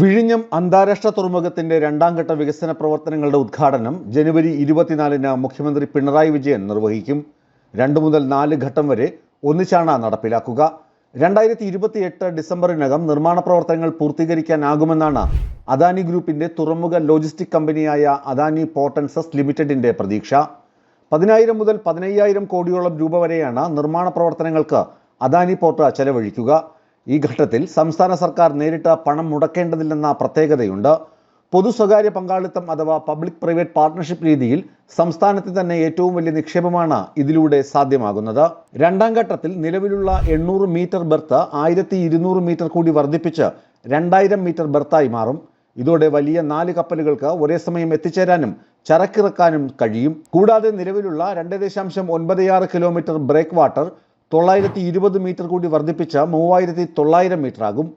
വിഴിഞ്ഞം അന്താരാഷ്ട്ര തുറമുഖത്തിന്റെ രണ്ടാം ഘട്ട വികസന പ്രവർത്തനങ്ങളുടെ ഉദ്ഘാടനം ജനുവരി ഇരുപത്തിനാലിന് മുഖ്യമന്ത്രി പിണറായി വിജയൻ നിർവഹിക്കും. രണ്ട് മുതൽ നാല് ഘട്ടം വരെ ഒന്നിച്ചാണ് നടപ്പിലാക്കുക. രണ്ടായിരത്തി ഇരുപത്തിയെട്ട് ഡിസംബറിനകം നിർമ്മാണ പ്രവർത്തനങ്ങൾ പൂർത്തീകരിക്കാനാകുമെന്നാണ് അദാനി ഗ്രൂപ്പിന്റെ തുറമുഖ ലോജിസ്റ്റിക് കമ്പനിയായ അദാനി പോർട്ടൻസസ് ലിമിറ്റഡിന്റെ പ്രതീക്ഷ. പതിനായിരം മുതൽ പതിനയ്യായിരം കോടിയോളം രൂപ വരെയാണ് നിർമ്മാണ പ്രവർത്തനങ്ങൾക്ക് അദാനി പോർട്ട് ചെലവഴിക്കുക. ഈ ഘട്ടത്തിൽ സംസ്ഥാന സർക്കാർ നേരിട്ട് പണം മുടക്കേണ്ടതില്ലെന്ന പ്രത്യേകതയുണ്ട്. പൊതു സ്വകാര്യ പങ്കാളിത്തം അഥവാ പബ്ലിക് പ്രൈവറ്റ് പാർട്ണർഷിപ്പ് രീതിയിൽ സംസ്ഥാനത്തെ തന്നെ ഏറ്റവും വലിയ നിക്ഷേപമാണ് ഇതിലൂടെ സാധ്യമാകുന്നത്. രണ്ടാം ഘട്ടത്തിൽ നിലവിലുള്ള എണ്ണൂറ് മീറ്റർ ബെർത്ത് ആയിരത്തി ഇരുന്നൂറ് മീറ്റർ കൂടി വർദ്ധിപ്പിച്ച് രണ്ടായിരം മീറ്റർ ബെർത്തായി മാറും. ഇതോടെ വലിയ നാല് കപ്പലുകൾക്ക് ഒരേ സമയം എത്തിച്ചേരാനും ചരക്കിറക്കാനും കഴിയും. കൂടാതെ നിലവിലുള്ള രണ്ട് ദശാംശം ഒൻപത് കിലോമീറ്റർ ബ്രേക്ക് വാട്ടർ തൊള്ളായിരത്തി ഇരുപത് മീറ്റർ കൂടി വർദ്ധിപ്പിച്ച മൂവായിരത്തി തൊള്ളായിരം മീറ്റർ ആകും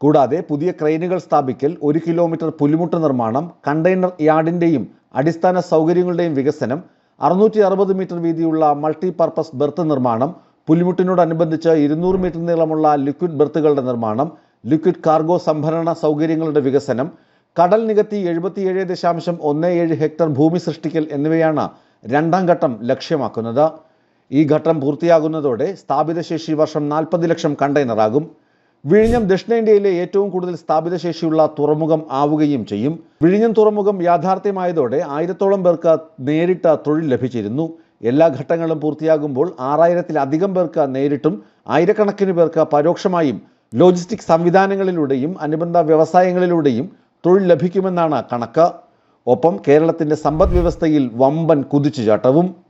കൂടാതെ പുതിയ ക്രെയിനുകൾ സ്ഥാപിക്കൽ ഒരു കിലോമീറ്റർ പുലിമുട്ട് നിർമ്മാണം കണ്ടെയ്നർ യാർഡിന്റെയും അടിസ്ഥാന സൗകര്യങ്ങളുടെയും വികസനം അറുന്നൂറ്റി അറുപത് മീറ്റർ വീതിയുള്ള മൾട്ടി പർപ്പസ് ബെർത്ത് നിർമ്മാണം പുലിമുട്ടിനോടനുബന്ധിച്ച് ഇരുന്നൂറ് മീറ്റർ നീളമുള്ള ലിക്വിഡ് ബെർത്തുകളുടെ നിർമ്മാണം ലിക്വിഡ് കാർഗോ സംഭരണ സൗകര്യങ്ങളുടെ വികസനം കടൽ നികത്തി എഴുപത്തിയേഴ് ദശാംശം ഒന്ന് ഏഴ് ഹെക്ടർ ഭൂമി സൃഷ്ടിക്കൽ എന്നിവയാണ് രണ്ടാം ഘട്ടം ലക്ഷ്യമാക്കുന്നത്. ഈ ഘട്ടം പൂർത്തിയാകുന്നതോടെ സ്ഥാപിത ശേഷി വർഷം നാൽപ്പത് ലക്ഷം കണ്ടെയ്നറാകും. വിഴിഞ്ഞം ദക്ഷിണേന്ത്യയിലെ ഏറ്റവും കൂടുതൽ സ്ഥാപിത ശേഷിയുള്ള തുറമുഖം ആവുകയും ചെയ്യും. വിഴിഞ്ഞം തുറമുഖം യാഥാർത്ഥ്യമായതോടെ ആയിരത്തോളം പേർക്ക് നേരിട്ട തൊഴിൽ ലഭിച്ചിരുന്നു. എല്ലാ ഘട്ടങ്ങളും പൂർത്തിയാകുമ്പോൾ ആറായിരത്തിലധികം പേർക്ക് നേരിട്ടും ആയിരക്കണക്കിന് പേർക്ക് പരോക്ഷമായും ലോജിസ്റ്റിക് സംവിധാനങ്ങളിലൂടെയും അനുബന്ധ വ്യവസായങ്ങളിലൂടെയും തൊഴിൽ ലഭിക്കുമെന്നാണ് കണക്ക്. ഒപ്പം കേരളത്തിന്റെ സമ്പദ് വ്യവസ്ഥയിൽ വമ്പൻ കുതിച്ചുചാട്ടവും